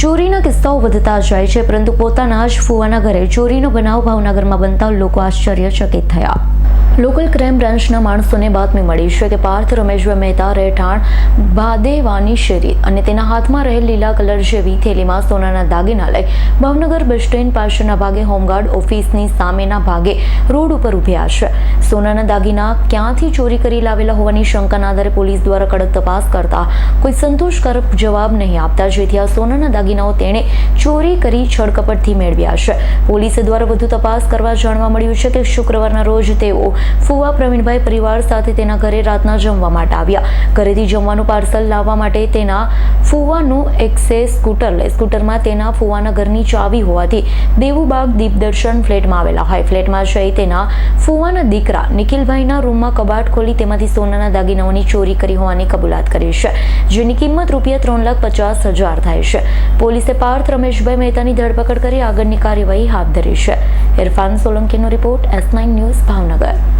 ચોરીના કિસ્સાઓ વધતા જાય છે, પરંતુ પોતાના જ ફુવાના ઘરે ચોરીનો બનાવ ભાવનગરમાં બનતા લોકો આશ્ચર્યચકિત થયા. લોકલ ક્રાઇમ બ્રાન્ચના માણસોને બાતમી મળી છે કે પાર્થ રમેશભાઈ મહેતા, રહેઠાણ, ભાદેવાની શેરી અને તેના હાથમાં રહેલ લીલા કલર જેવી થેલીમાં સોનાના દાગીના લઈ ભાવનગર બસ સ્ટેન્ડ પાછળના ભાગે હોમગાર્ડ ઓફિસની સામેના ભાગે રોડ ઉપર ઉભ્યા છે. સોનાના દાગીના ક્યાંથી ચોરી કરી લાવેલા હોવાની શંકાના આધારે પોલીસ દ્વારા કડક તપાસ કરતા કોઈ સંતોષકારક જવાબ નહીં આપતા, જેથી આ સોનાના દાગીનાઓ તેણે ચોરી કરી છળકપટથી મેળવ્યા છે. પોલીસ દ્વારા વધુ તપાસ કરવા જાણવા મળ્યું છે કે શુક્રવારના રોજ તેઓ ફુવા પ્રવીણભાઈ પરિવાર સાથે તેના ઘરે રાતના જમવા માટે આવ્યા. ઘરેથી જમવાનું પાર્સલ લાવવા માટે તેના ફુવાનું એક્સેસ સ્કૂટર સ્કૂટરમાં તેના ફુવાના ઘરની ચાવી હોવાથી દેવુબાગ દીપદર્શન ફ્લેટમાં આવેલા હોય. ફ્લેટમાં જઈ તેના ફુવાના દીકરા નિખિલભાઈના રૂમમાં કબાટ ખોલી તેમાંથી સોનાના દાગીનાઓની ચોરી કરી હોવાની કબૂલાત કરી છે, જેની કિંમત રૂપિયા ત્રણ લાખ પચાસ હજાર થાય છે. પોલીસે પાર્થ રમેશભાઈ મહેતાની ધરપકડ કરી આગળની કાર્યવાહી હાથ ધરી છે. Irfan સોલંકીનો report S nine news Bhavnagar.